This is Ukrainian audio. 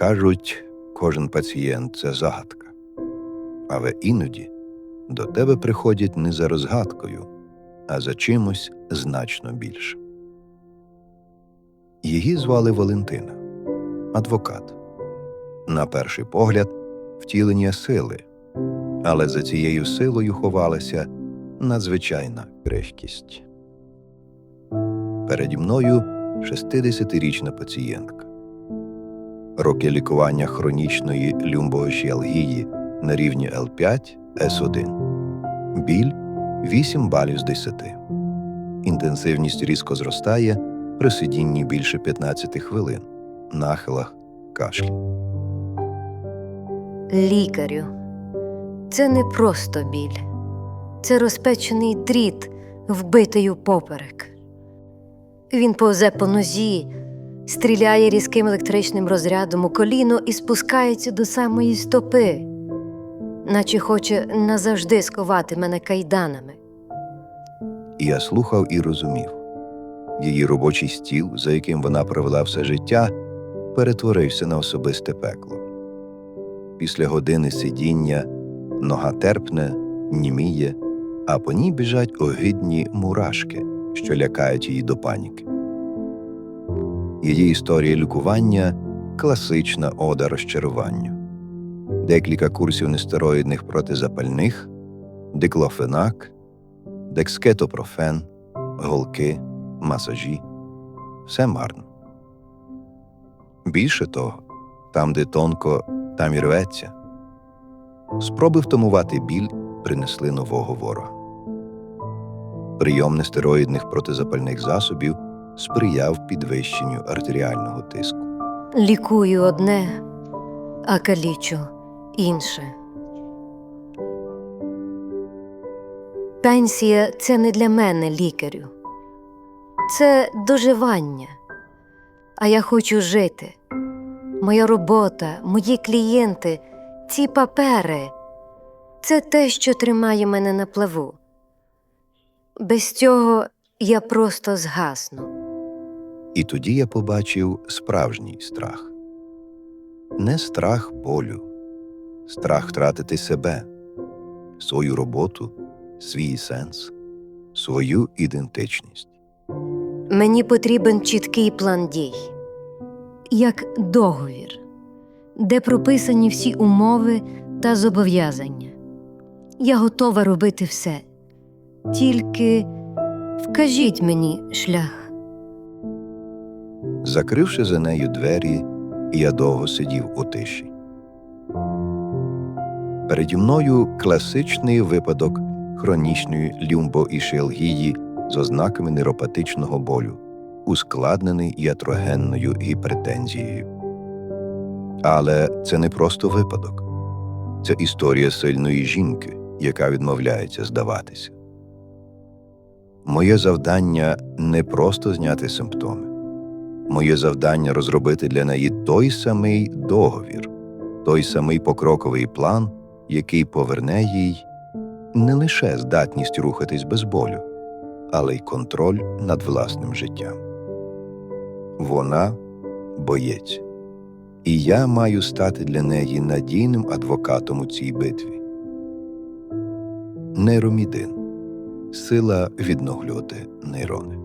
Кажуть, кожен пацієнт це загадка. Але іноді до тебе приходять не за розгадкою, а за чимось значно більше. Її звали Валентина, адвокат. На перший погляд, втілення сили, але за цією силою ховалася надзвичайна крихкість. Переді мною 60-річна пацієнтка. Роки лікування хронічної люмбоощіалгії на рівні Л5 С1. Біль 8 балів з 10. Інтенсивність різко зростає при сидінні більше 15 хвилин, нахилах, кашлі. Лікарю, це не просто біль, це розпечений дріт, вбитий поперек. Він повзе по нозі, стріляє різким електричним розрядом у коліно і спускається до самої стопи, наче хоче назавжди сковати мене кайданами. І я слухав і розумів. Її робочий стіл, за яким вона провела все життя, перетворився на особисте пекло. Після години сидіння нога терпне, німіє, а по ній біжать огидні мурашки, що лякають її до паніки. Її історія лікування класична ода розчаруванню. Декілька курсів нестероїдних протизапальних, диклофенак, декскетопрофен, голки, масажі все марно. Більше того, там, де тонко, там і рветься. Спроби втамувати біль принесли нового ворога. Прийом нестероїдних протизапальних засобів сприяв підвищенню артеріального тиску. Лікую одне, а калічу інше. Пенсія це не для мене, лікарю. Це доживання. А я хочу жити. Моя робота, мої клієнти, ці папери це те, що тримає мене на плаву. Без цього я просто згасну. І тоді я побачив справжній страх. Не страх болю, страх втратити себе, свою роботу, свій сенс, свою ідентичність. Мені потрібен чіткий план дій, як договір, де прописані всі умови та зобов'язання. Я готова робити все. Тільки вкажіть мені шлях. Закривши за нею двері, я довго сидів у тиші. Переді мною класичний випадок хронічної люмбоішіалгії з ознаками нейропатичного болю, ускладнений ятрогенною гіпертензією. Але це не просто випадок, це історія сильної жінки, яка відмовляється здаватися. Моє завдання не просто зняти симптоми. Моє завдання розробити для неї той самий договір, той самий покроковий план, який поверне їй не лише здатність рухатись без болю, але й контроль над власним життям. Вона боєць, і я маю стати для неї надійним адвокатом у цій битві. Нейромідин сила відновлювати нейрони.